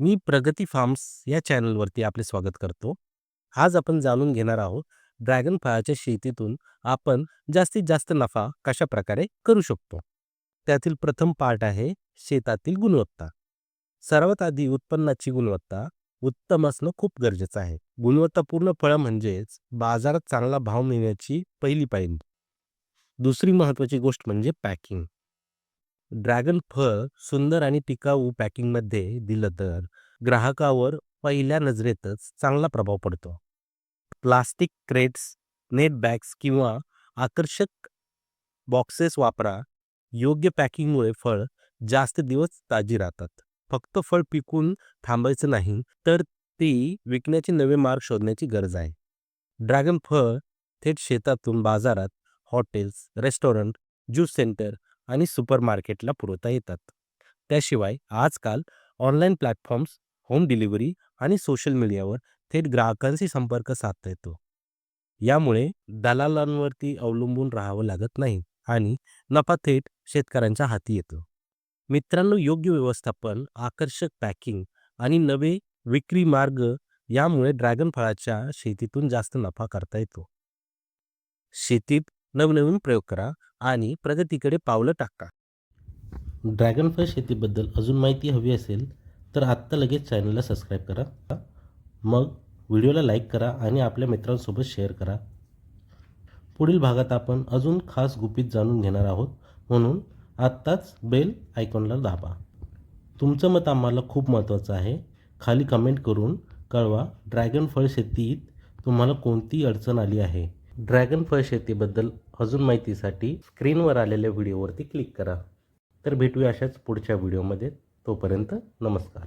मी प्रगती फार्म्स या चॅनलवरती आपले स्वागत करतो. आज आपण जाणून घेणार आहोत ड्रॅगन फळाच्या शेतीतून आपण जास्तीत जास्त नफा कशा प्रकारे करू शकतो. त्यातील प्रथम पार्ट आहे शेतातील गुणवत्ता. सर्वात आधी उत्पन्नाची गुणवत्ता उत्तम असणं खूप गरजेचं आहे. गुणवत्तापूर्ण फळं म्हणजेच बाजारात चांगला भाव मिळण्याची पहिली पायरी. दुसरी महत्त्वाची गोष्ट म्हणजे पॅकिंग. ड्रॅगन फळ सुंदर आणि टिकाऊ पॅकिंगमध्ये दिलं तर ग्राहकावर पहिल्या नजरेतच चांगला प्रभाव पडतो. प्लास्टिक क्रेट्स, नेट बॅग्स किंवा आकर्षक बॉक्सेस वापरा. योग्य पॅकिंगमुळे फळ जास्त दिवस ताजी राहतात. फक्त फळ पिकून थांबायचं नाही, तर ती विकण्याचे नवे मार्ग शोधण्याची गरज आहे. ड्रॅगन फळ थेट शेतातून बाजारात, हॉटेल्स, रेस्टॉरंट, ज्यूस सेंटर आणि सुपरमार्केटला पुरवता येतात. त्याशिवाय आजकाल ऑनलाईन प्लॅटफॉर्म्स, होम डिलिव्हरी आणि सोशल मीडियावर थेट ग्राहकांशी संपर्क साधता येतो. यामुळे दलालांवरती अवलंबून राहावं लागत नाही आणि नफा थेट शेतकऱ्यांच्या हाती येतो. मित्रांनो, योग्य व्यवस्थापन, आकर्षक पॅकिंग आणि नवे विक्री मार्ग यामुळे ड्रॅगन फळाच्या शेतीतून जास्त नफा करता येतो. शेतीत नवनवीन प्रयोग करा आणि प्रगतीकडे पावलं टाका. ड्रॅगन फळ शेतीबद्दल अजून माहिती हवी असेल तर आत्ता लगेच चॅनलला सबस्क्राईब करा. मग व्हिडिओला लाईक करा आणि आपल्या मित्रांसोबत शेअर करा. पुढील भागात आपण अजून खास गुपित जाणून घेणार आहोत म्हणून आत्ताच बेल आयकॉनला दाबा. तुमचं मत आम्हाला खूप महत्त्वाचं आहे. खाली कमेंट करून कळवा ड्रॅगन फळ शेतीत तुम्हाला कोणती अडचण आली आहे. ड्रॅगन फळ शेतीबद्दल अजून माहितीसाठी स्क्रीनवर आलेल्या व्हिडिओवरती क्लिक करा. तर भेटूया अशाच पुढच्या व्हिडिओमध्ये. तोपर्यंत नमस्कार.